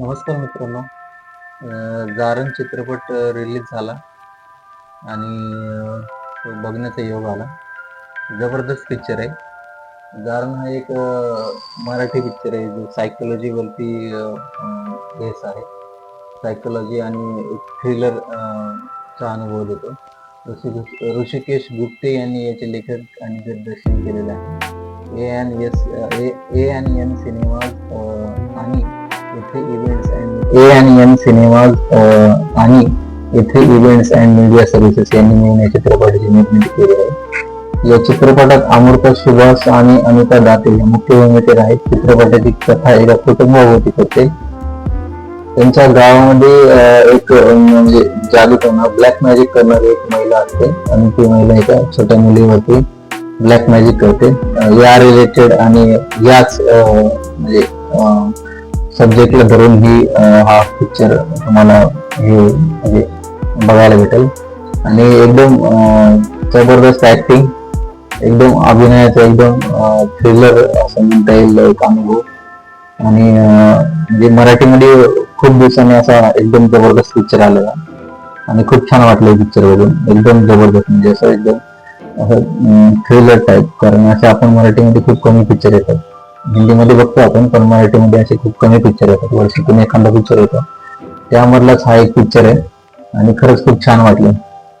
नमस्कार मित्रांनो. जारण चित्रपट रिलीज झाला. आणि तो बघण्याचा योग आला. जबरदस्त पिक्चर आहे. जारण हा एक मराठी पिक्चर आहे. जो सायकोलॉजीवरती बेस आहे. सायकोलॉजी आणि एक थ्रिलर चा अनुभव देतो. ऋषिकेश ऋषिकेश गुप्ते यांनी याचे लेखक आणि दिग्दर्शन केलेले आहे. A N S A N N cinema आणि येथे ए आणि एम सिनेमाज आणि येथे इव्हेंट्स अँड मीडिया सर्व्हिसेस यांनी मिळून या चित्रपटाची निर्मिती केली आहे. या चित्रपटात अमृता सुभाष आणि अनिता दाते या मुख्य भूमिकेत आहेत. चित्रपटाची कथा एका कुटुंबावरती करते. त्यांच्या गावामध्ये एक म्हणजे जादू करणार ब्लॅक मॅजिक करणारी एक महिला असते आणि ती महिला एका छोट्या मुलीवरती ब्लॅक मॅजिक करते. या रिलेटेड आणि याच अं, म्हणजे सब्जेक्टला धरून ही हा पिक्चर तुम्हाला हे म्हणजे बघायला भेटेल. आणि एकदम जबरदस्त ऍक्टिंग एकदम अभिनयाचा एकदम थ्रिलर असं म्हणता येईल एक अनुभव हो. आणि म्हणजे मराठीमध्ये खूप दिवसांनी असा एकदम जबरदस्त पिक्चर आलेला आणि खूप छान वाटलं पिक्चर बघून. एकदम जबरदस्त म्हणजे असं एकदम असं थ्रिलर टाईप कारण असे आपण मराठीमध्ये खूप कमी पिक्चर येतात. हिंदीमध्ये बघतो आपण पण मराठीमध्ये असे खूप कमी पिक्चर येतात. वर्षातून एखादा पिक्चर येतो. त्यामधलाच हा एक पिक्चर आहे. आणि खरंच खूप छान वाटलं.